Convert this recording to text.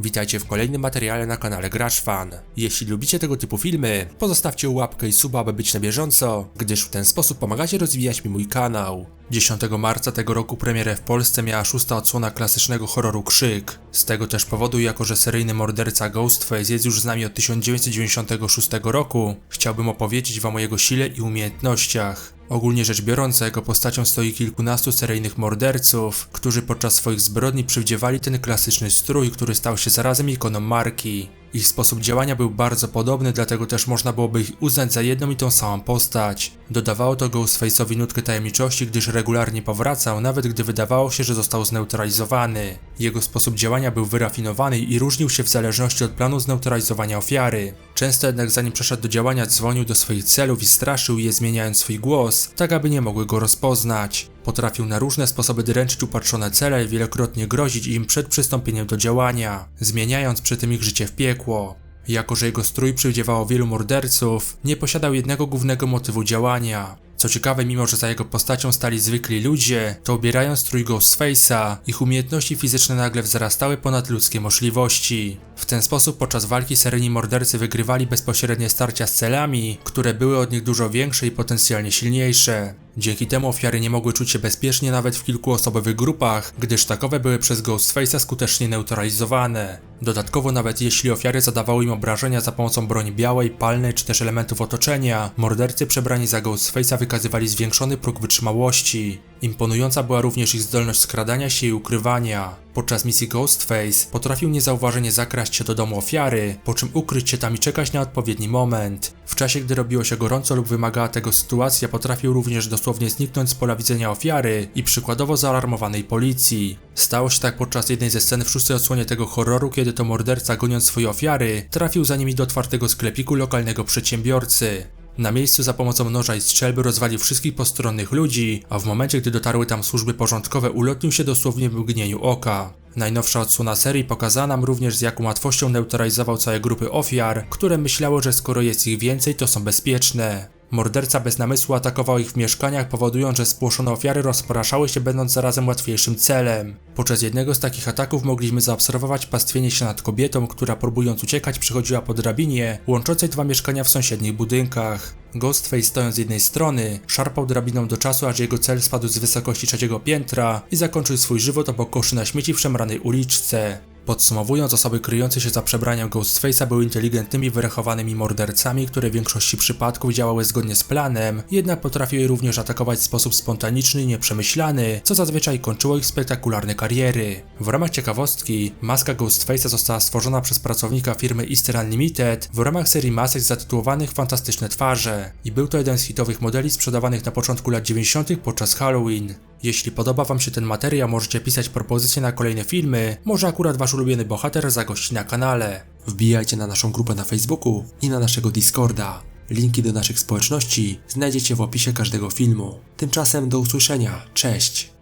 Witajcie w kolejnym materiale na kanale Gracz Fan. Jeśli lubicie tego typu filmy, pozostawcie łapkę i suba, aby być na bieżąco, gdyż w ten sposób pomagacie rozwijać mi mój kanał. 10 marca tego roku premierę w Polsce miała szósta odsłona klasycznego horroru Krzyk. Z tego też powodu, jako że seryjny morderca Ghostface jest już z nami od 1996 roku, chciałbym opowiedzieć wam o jego sile i umiejętnościach. Ogólnie rzecz biorąc, za jego postacią stoi kilkunastu seryjnych morderców, którzy podczas swoich zbrodni przywdziewali ten klasyczny strój, który stał się zarazem ikoną marki. Ich sposób działania był bardzo podobny, dlatego też można byłoby ich uznać za jedną i tą samą postać. Dodawało to Ghostface'owi nutkę tajemniczości, gdyż regularnie powracał, nawet gdy wydawało się, że został zneutralizowany. Jego sposób działania był wyrafinowany i różnił się w zależności od planu zneutralizowania ofiary. Często jednak zanim przeszedł do działania, dzwonił do swoich celów i straszył je zmieniając swój głos, tak aby nie mogły go rozpoznać. Potrafił na różne sposoby dręczyć upatrzone cele i wielokrotnie grozić im przed przystąpieniem do działania, zmieniając przy tym ich życie w piekło. Jako, że jego strój przywdziewało wielu morderców, nie posiadał jednego głównego motywu działania. Co ciekawe, mimo że za jego postacią stali zwykli ludzie, to ubierając strój Ghostface'a, ich umiejętności fizyczne nagle wzrastały ponad ludzkie możliwości. W ten sposób podczas walki seryjni mordercy wygrywali bezpośrednie starcia z celami, które były od nich dużo większe i potencjalnie silniejsze. Dzięki temu ofiary nie mogły czuć się bezpiecznie nawet w kilkuosobowych grupach, gdyż takowe były przez Ghostface'a skutecznie neutralizowane. Dodatkowo nawet jeśli ofiary zadawały im obrażenia za pomocą broni białej, palnej czy też elementów otoczenia, mordercy przebrani za Ghostface'a wykazywali zwiększony próg wytrzymałości. Imponująca była również ich zdolność skradania się i ukrywania. Podczas misji Ghostface potrafił niezauważenie zakraść się do domu ofiary, po czym ukryć się tam i czekać na odpowiedni moment. W czasie, gdy robiło się gorąco lub wymagała tego sytuacja, potrafił również dosłownie zniknąć z pola widzenia ofiary i przykładowo zaalarmowanej policji. Stało się tak podczas jednej ze scen w szóstej odsłonie tego horroru, kiedy to morderca goniąc swoje ofiary, trafił za nimi do otwartego sklepiku lokalnego przedsiębiorcy. Na miejscu za pomocą noża i strzelby rozwalił wszystkich postronnych ludzi, a w momencie gdy dotarły tam służby porządkowe ulotnił się dosłownie w mgnieniu oka. Najnowsza odsłona serii pokazała nam również z jaką łatwością neutralizował całe grupy ofiar, które myślały, że skoro jest ich więcej to są bezpieczne. Morderca bez namysłu atakował ich w mieszkaniach, powodując, że spłoszone ofiary rozpraszały się, będąc zarazem łatwiejszym celem. Podczas jednego z takich ataków mogliśmy zaobserwować pastwienie się nad kobietą, która próbując uciekać przychodziła po drabinie, łączącej dwa mieszkania w sąsiednich budynkach. Ghostface stojąc z jednej strony, szarpał drabiną do czasu, aż jego cel spadł z wysokości trzeciego piętra i zakończył swój żywot obok koszy na śmieci w szemranej uliczce. Podsumowując, osoby kryjące się za przebraniem Ghostface'a były inteligentnymi, wyrachowanymi mordercami, które w większości przypadków działały zgodnie z planem, jednak potrafiły również atakować w sposób spontaniczny i nieprzemyślany, co zazwyczaj kończyło ich spektakularne kariery. W ramach ciekawostki, maska Ghostface'a została stworzona przez pracownika firmy Easter Unlimited w ramach serii masek zatytułowanych Fantastyczne Twarze i był to jeden z hitowych modeli sprzedawanych na początku lat 90. podczas Halloween. Jeśli podoba Wam się ten materiał, możecie pisać propozycje na kolejne filmy, może akurat Wasz ulubiony bohater zagości na kanale. Wbijajcie na naszą grupę na Facebooku i na naszego Discorda. Linki do naszych społeczności znajdziecie w opisie każdego filmu. Tymczasem do usłyszenia, cześć!